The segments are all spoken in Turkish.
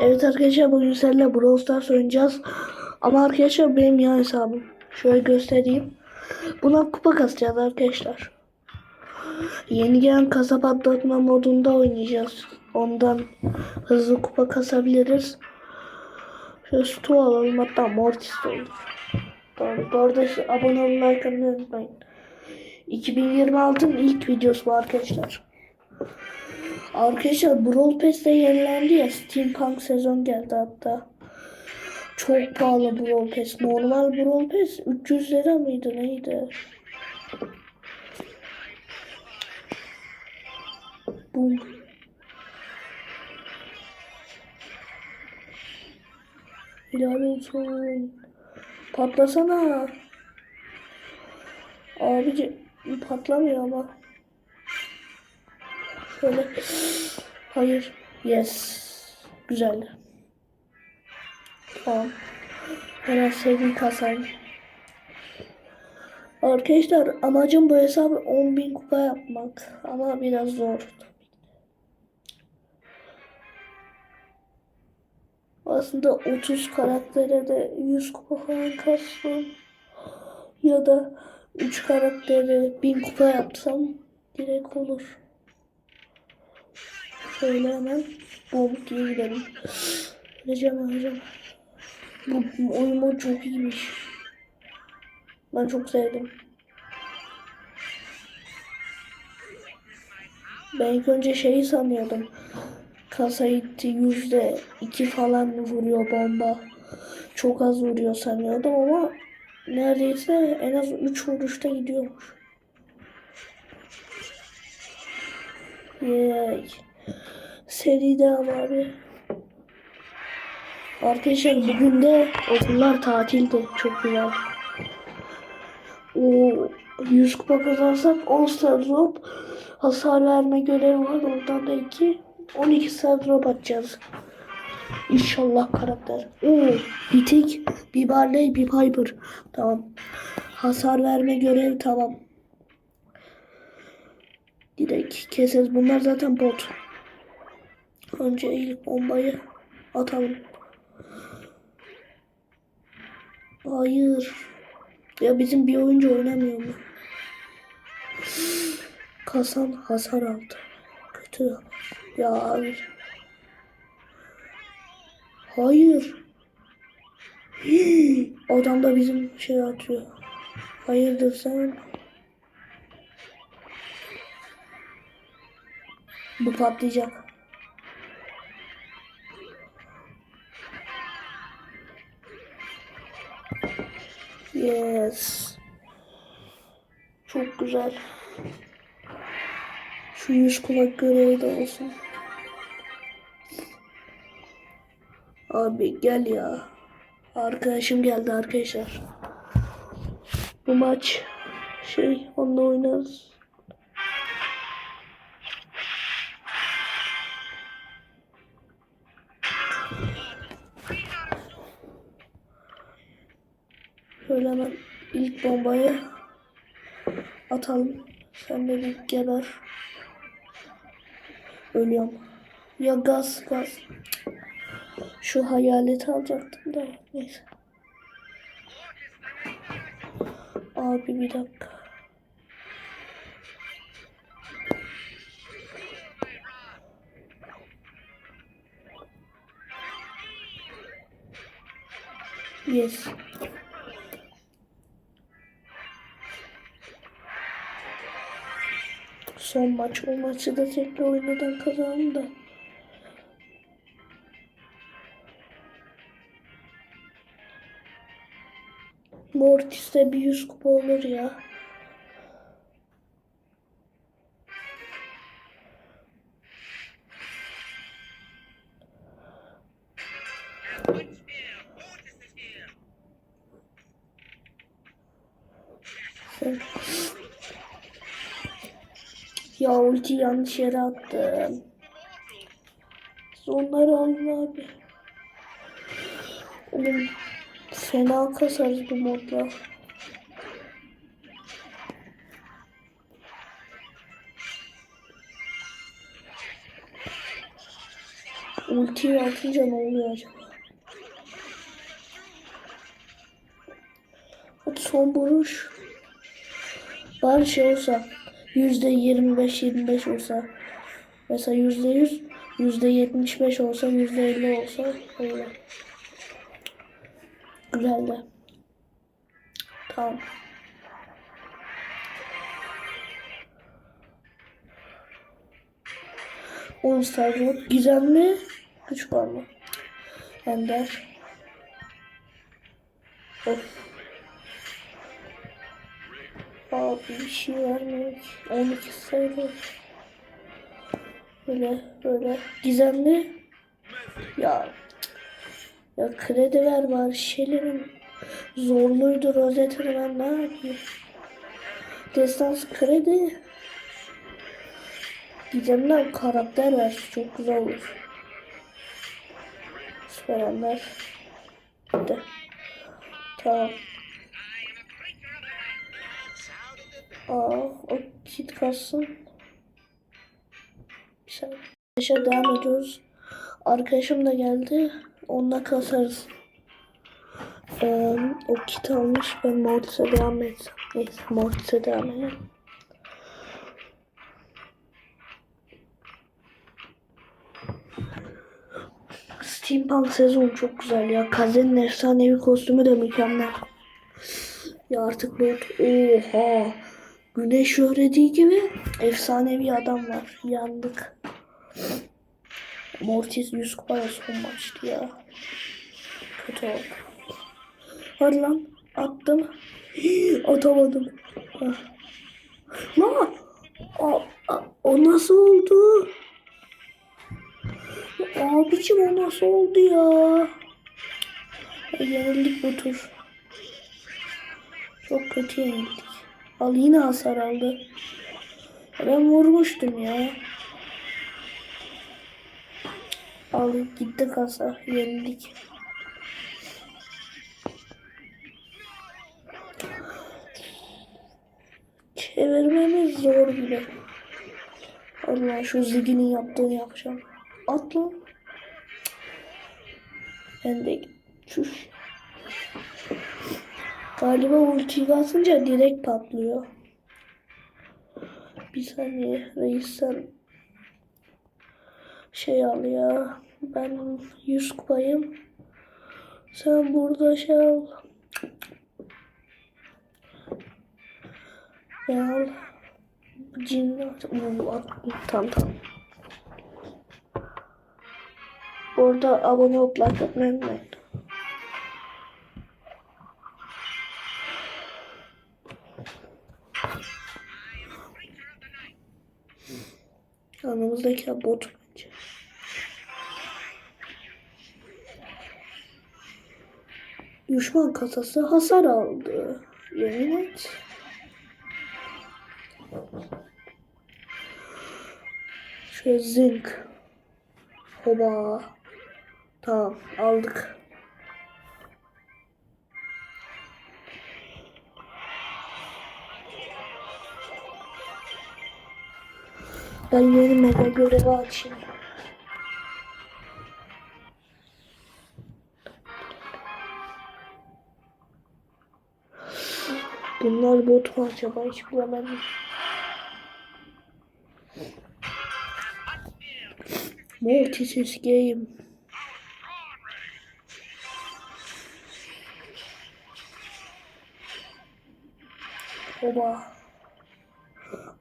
Evet arkadaşlar bugün seninle Brawl Stars oynayacağız. Ama arkadaşlar benim yan hesabım. Şöyle göstereyim. Buna kupa kasacağız arkadaşlar. Yeni gelen kasa patlatma modunda oynayacağız. Ondan hızlı kupa kasabiliriz. Şöyle stu alalım hatta mortis de olur. Tamam, bu arada abone olmayı like unutmayın. 2026'ın ilk videosu bu arkadaşlar. Arkadaşlar Brawl Pass'te yenilendi ya Steampunk sezon geldi hatta. Çok pahalı Brawl Pass. Normal Brawl Pass 300 lira mıydı neydi? Bum. Helal olsun. Patlasana. Abici patlamıyor ama. Şöyle. Hayır. Yes. Güzel. Tamam. Hemen sevdiğim kasayım. Arkadaşlar amacım bu hesabı 10.000 kupa yapmak. Ama biraz zor. Aslında 30 karaktere de 100 kupa falan kastım. Ya da 3 karaktere 1000 kupa yapsam direkt olur. Şöyle hemen bomb diye gidelim. Öleceğim öleceğim. Bu, bu oyun çok iyiymiş. Ben çok sevdim. Ben ilk önce şeyi sanıyordum. Kasayı yüzde iki falan vuruyor bomba. Çok az vuruyor sanıyordum ama neredeyse en az üç vuruşta gidiyormuş. Yay. Seri devam abi. Arkadaşlar bugün de okullar tatildi. Çok güzel. O 100 kupa kazansak 10 star drop hasar verme görevi var. Oradan da 2 12 star drop atacağız. İnşallah karakter. Oo, bir tek, bir Barley, bir Piper. Tamam. Hasar verme görevi tamam. Direkt keseriz. Bunlar zaten bot. Önce ilk bombayı atalım. Hayır. Ya bizim bir oyuncu oynamıyor mu? Kasan hasar aldı. Kötü. Ya. Hayır. Hii, Adam da bizim şey atıyor. Hayırdır sen? Bu patlayacak. Yes. Çok güzel. Şu yüz kulak görevi de olsun. Abi gel ya. Arkadaşım geldi arkadaşlar. Bu maç şey onunla oynarız. Şöyle hemen ilk bombayı atalım. Sen de bir geber. Ölüyorum. Ya gaz gaz. Şu hayaleti alacaktım da neyse. Abi bir dakika. Yes. Son maç. O maçı da tekrar oynadan kazandım da. Mortis'te bir yüz kupa olur ya. Sen... Ya ulti yanlış yere attım. Onları alın abi. Oğlum fena kasarız bu modla. Ultiyi atınca ne oluyor acaba? Hadi son vuruş. Bari şey olsa yüzde 25-25 olsa mesela yüzde 100 yüzde 75 olsa yüzde 50 olsa öyle. Güzel de. Tamam. On yok. Gizemli. Güç var mı? Ender. Of. Abi bir şey vermiyor ki. 12 sayılır. Böyle böyle. Gizemli. Ya. Ya kredi ver bari şeylerin. Zorluydu rozetini ben ne yapayım? Destans kredi. Gizemden karakter ver. Çok güzel olur. Süper Ender. Hadi. Tamam. Aa, o kit kalsın. Arkadaşlar devam ediyoruz. Arkadaşım da geldi. Onunla kasarız. Ee, o kit almış. Ben Mortis'e devam etsem. Neyse Mortis'e devam edelim. Steampunk sezonu çok güzel ya. Kaze'nin efsanevi kostümü de mükemmel. Ya artık bu oha. Güneş öğrediği gibi efsanevi adam var. Yandık. Mortis 100 kupaya son maçtı ya. Kötü oldu. Hadi lan attım. Atamadım. Ah. Lan! O nasıl oldu? Abicim o nasıl oldu ya? Yenildik bu tur. Çok kötü yenildik. Al yine hasar aldı. Ben vurmuştum ya. Al gitti kasa. Yenildik. Çevirmemiz zor bile. Allah şu Ziggy'nin yaptığını yapacağım. At lan. Ben de çüş. Galiba ultiyi basınca direkt patlıyor. Bir saniye reis sen şey al ya. Ben 100 kupayım. Sen burada şey al. Ne al? Cin Uuu, at. Tamam tamam. Orada abone olup like atmayı unutmayın. Yanımızdaki bot bence. Düşman kasası hasar aldı. Yemin et. Şöyle zınk. Hoba. Tamam aldık. Ben yeni mega görevi açayım. Bunlar bot mu acaba hiç bilemedim. Mortis game. Oba.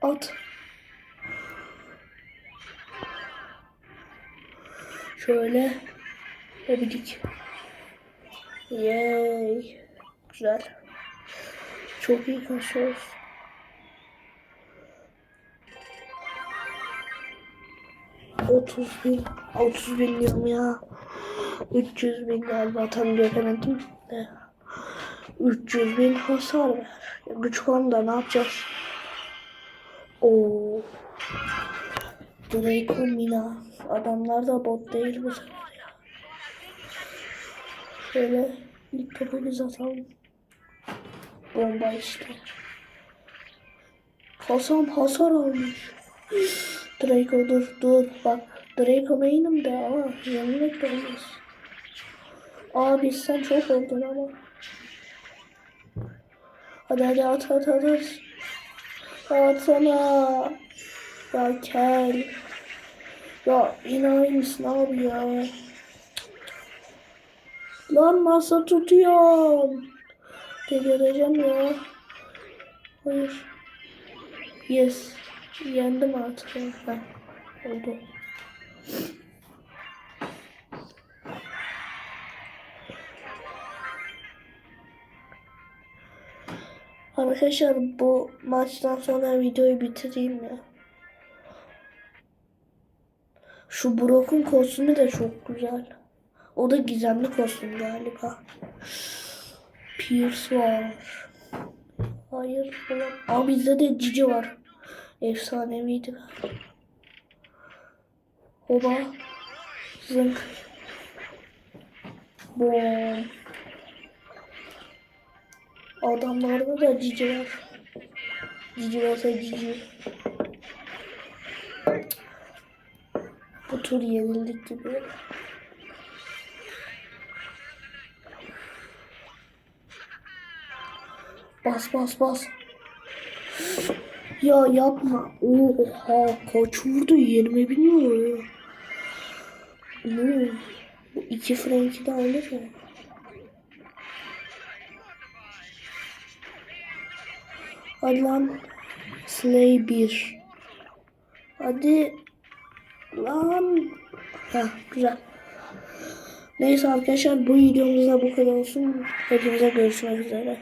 At. Şöyle. Öbürük. Yay. Güzel. Çok iyi kasıyoruz. Otuz bin. Otuz bin diyorum ya. 300 bin galiba tam göremedim de. 300 bin hasar ver. Güç da ne yapacağız? Oo. Draco Mina. Adamlar da bot değil bu sefer ya. Şöyle ilk topu biz atalım. Bomba işte. Hasan hasar almış. Draco dur dur bak. Draco main'im de ama yenilmek de olmaz. Abi sen çok oldun ama. Hadi hadi at at at at. Atsana. Ya kel. Ya enayi misin abi ya? Lan masa tutuyorum. Delireceğim ya. Hayır. Yes. Yendim artık. Ha, oldu. Arkadaşlar bu maçtan sonra videoyu bitireyim ya. Şu Brock'un kostümü de çok güzel. O da gizemli kostüm galiba. Pierce var. Hayır. Aa bizde de Cici var. Efsaneviydi. Oba. Zınk. Bom. Adamlarda da Cici var. Cici varsa Cici. Bu tur yenildik gibi. Bas bas bas. Ya yapma. Oha kaç vurdu 20 bin mi vuruyor? Ne? Bu iki Frank'i de alır ya. Hadi lan. Slay 1. Hadi. Lan. Heh, güzel. Neyse arkadaşlar bu videomuzda bu kadar olsun. Hepinize görüşmek üzere.